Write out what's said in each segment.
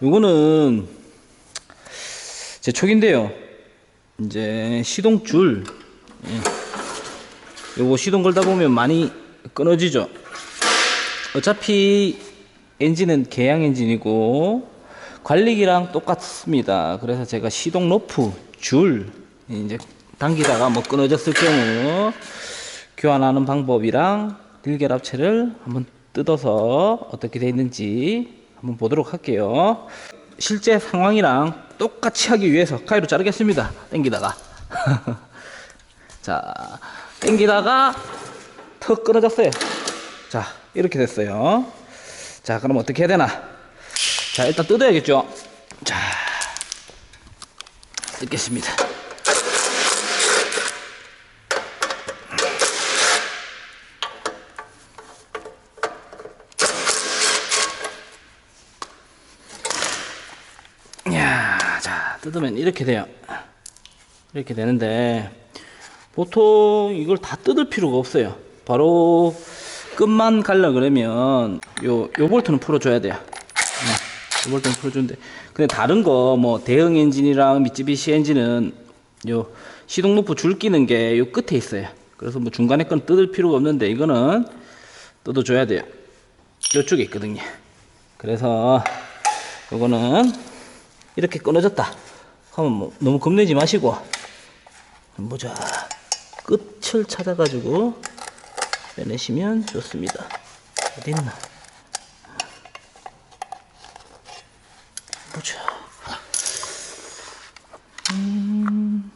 요거는 제 촉인데요. 이제 시동줄. 예. 요거 시동 걸다 보면 많이 끊어지죠. 어차피 엔진은 개양 엔진이고 관리기랑 똑같습니다. 그래서 제가 시동 로프 줄 이제 당기다가 뭐 끊어졌을 경우 교환하는 방법이랑 딜결합체를 한번 뜯어서 어떻게 돼 있는지 한번 보도록 할게요. 실제 상황이랑 똑같이 하기 위해서 가위로 자르겠습니다. 당기다가 자 당기다가 턱 끊어졌어요. 자 이렇게 됐어요. 자 그럼 어떻게 해야 되나? 자 일단 뜯어야겠죠. 자 뜯겠습니다. 야, 자, 뜯으면 이렇게 돼요. 이렇게 되는데, 보통 이걸 다 뜯을 필요가 없어요. 바로 끝만 갈라 그러면, 요, 요 볼트는 풀어줘야 돼요. 네, 요 볼트는 풀어주는데, 근데 다른 거, 뭐, 대형 엔진이랑 미쯔비시 엔진은, 요, 시동 루프 줄 끼는 게 요 끝에 있어요. 그래서 뭐 중간에 건 뜯을 필요가 없는데, 이거는 뜯어줘야 돼요. 요쪽에 있거든요. 그래서, 요거는, 이렇게 끊어졌다 하면 뭐 너무 겁내지 마시고 보자. 끝을 찾아가지고 빼내시면 좋습니다. 어디 있나? 보자. 음.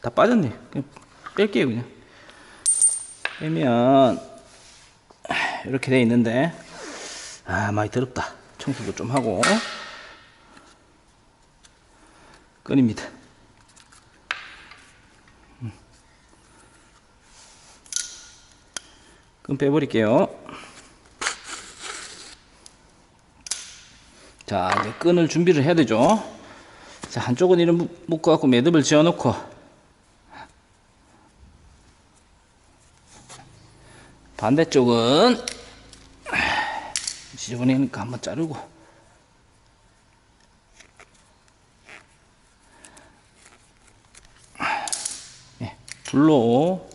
다 빠졌네. 그냥 뺄게요 그냥. 빼면 이렇게 돼 있는데. 아 많이 더럽다 청소도 좀 하고. 끈입니다. 음. 끈 빼버릴게요. 자 이제 끈을 준비를 해야 되죠. 자 한쪽은 이런 묶어 갖고 매듭을 지어 놓고. 반대쪽은 지저분하니까 한번 자르고. 예, 불로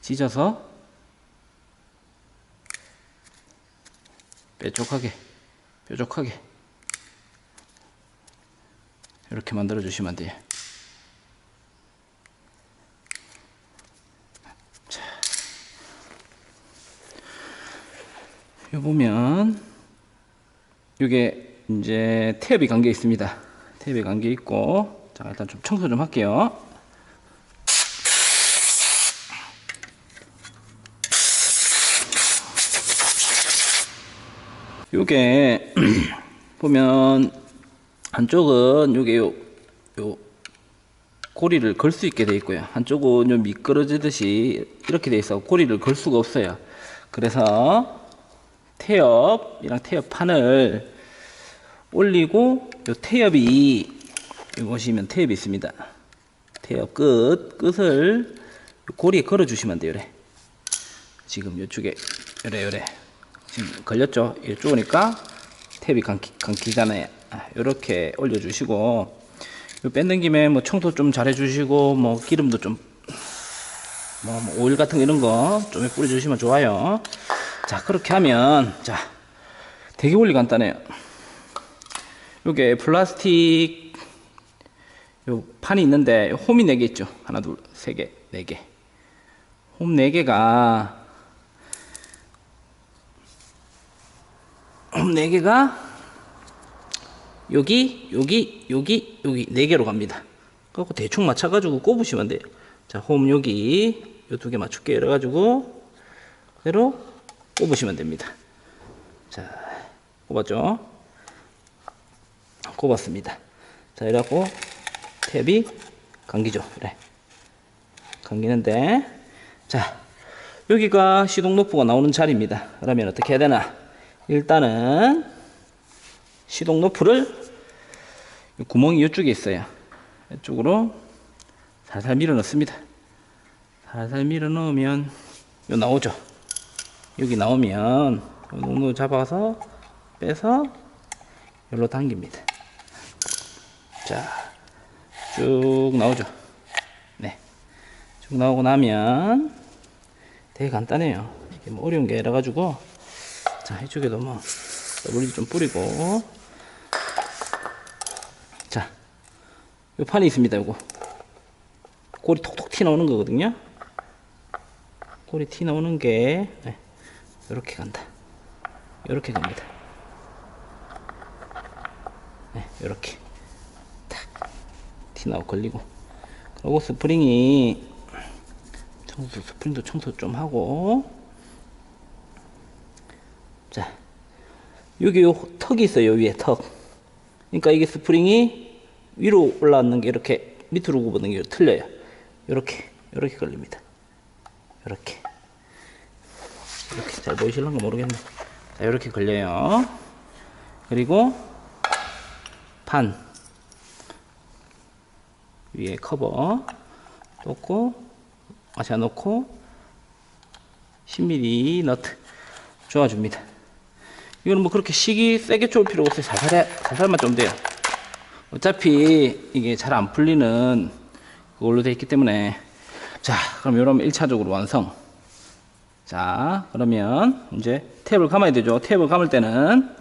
찢어서 뾰족하게 뾰족하게. 이렇게 만들어 주시면 돼요 요 보면 요게 이제 태엽이 감겨 있습니다. 태엽이 감겨 있고 자 일단 좀 청소 좀 할게요. 요게 보면 한쪽은 요게 요, 요 고리를 걸 수 있게 돼 있고요. 한쪽은 요 미끄러지듯이 이렇게 돼 있어 고리를 걸 수가 없어요. 그래서 태엽이랑 태엽 판을 올리고 요 태엽이 요 보시면 태엽이 있습니다. 태엽 끝 끝을 고리에 걸어 주시면 돼요. 요래. 지금 요쪽에 요래 요래 지금 걸렸죠? 이쪽이니까 탭이 감기, 감기잖아요. 이렇게 올려주시고 요 뺏는 김에 뭐 청소 좀 잘해주시고 뭐 기름도 좀 뭐, 뭐 오일 같은 거 이런 거 좀 뿌려주시면 좋아요. 자 그렇게 하면 자 되게 원리 간단해요. 요게 플라스틱 요 판이 있는데 홈이 4개 있죠. 하나 둘3개 4개. 홈 4개가 홈 4개가 여기 여기 여기 여기 4개로 갑니다. 그래고 대충 맞춰가지고 꼽으시면 돼요. 자 홈 여기 요 두 개 맞출게요. 이래가지고 그대로 꼽으시면 됩니다. 자, 꼽았죠? 꼽았습니다. 자, 이래갖고 탭이 감기죠. 그래. 감기는데, 자, 여기가 시동 노프가 나오는 자리입니다. 그러면 어떻게 해야 되나? 일단은 시동 노프를 구멍이 이쪽에 있어요. 이쪽으로 살살 밀어 넣습니다. 살살 밀어 넣으면 요 나오죠. 여기 나오면 농도 잡아서 빼서 열로 당깁니다. 자, 쭉 나오죠. 네, 쭉 나오고 나면 되게 간단해요. 이게 뭐 어려운 게 아니라 가지고 자 이쪽에도 뭐 WD 좀 뿌리고 자, 요 판이 있습니다. 요거 골이 톡톡 튀 나오는 거거든요. 골이 튀 나오는 게 네, 이렇게 간다. 이렇게 갑니다. 네, 이렇게. 탁 티 나고 걸리고. 그리고 스프링이 청소 스프링도 청소 좀 하고. 자 여기 요 턱이 있어요 위에 턱. 그러니까 이게 스프링이 위로 올라왔는 게 이렇게 밑으로 굽는 게 틀려요. 이렇게 이렇게 걸립니다. 이렇게 이렇게 잘 보이실런가 모르겠네. 자 이렇게 걸려요. 그리고 판. 위에 커버 놓고 마셔 놓고 10mm 너트 조아줍니다. 이거는 뭐 그렇게 시기 세게 쪼을 필요 없어요. 살살 살살만 좀 돼요. 어차피 이게 잘 안 풀리는 그걸로 되어 있기 때문에. 자 그럼 이러면 1차적으로 완성 자 그러면 이제 탭을 감아야 되죠. 탭을 감을 때는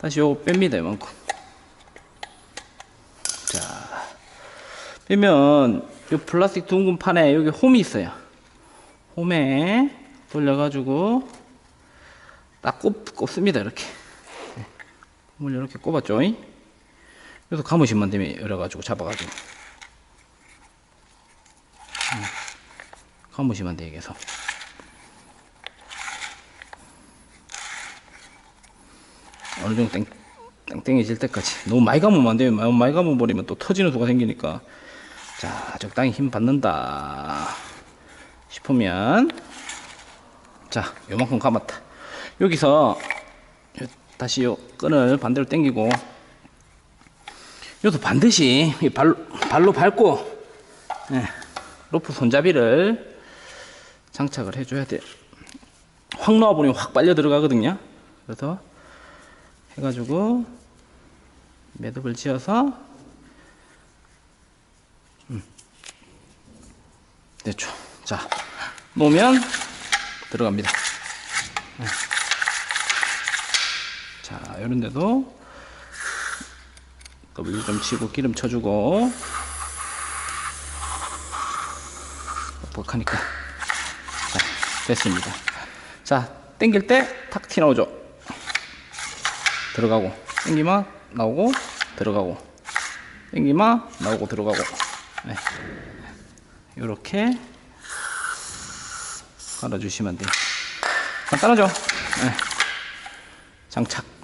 다시 요거 뺍니다 이만큼. 자 빼면 요 플라스틱 둥근 판에 여기 홈이 있어요. 홈에 돌려가지고 딱 꼽, 꼽습니다 이렇게. 네. 홈을 이렇게 꼽았죠 그래서 감으시면 되면 열어가지고 잡아가지고. 음. 감으시면 계 어느 정도 땡, 땡땡해질 때까지. 너무 많이 감으면 안 돼요. 너무 많이 감아버리면 또 터지는 수가 생기니까. 자 적당히 힘 받는다. 싶으면. 자 요만큼 감았다. 여기서 요- 다시 요 끈을 반대로 당기고. 여기서 반드시 이 발, 발로 밟고 예, 로프 손잡이를 장착을 해줘야 돼요 확 놓아버리면 확 빨려 들어가거든요. 그래서 해가지고 매듭을 지어서 음. 됐죠 자 놓으면 들어갑니다. 네. 자 이런 데도 W 좀 치고 기름 쳐주고. 뻑뻑하니까. 자 됐습니다. 자 당길 때탁티 나오죠 들어가고 당기면 나오고 들어가고 당기면 나오고 들어가고 네. 이렇게 깔아주시면 돼요 간단하죠 네. 장착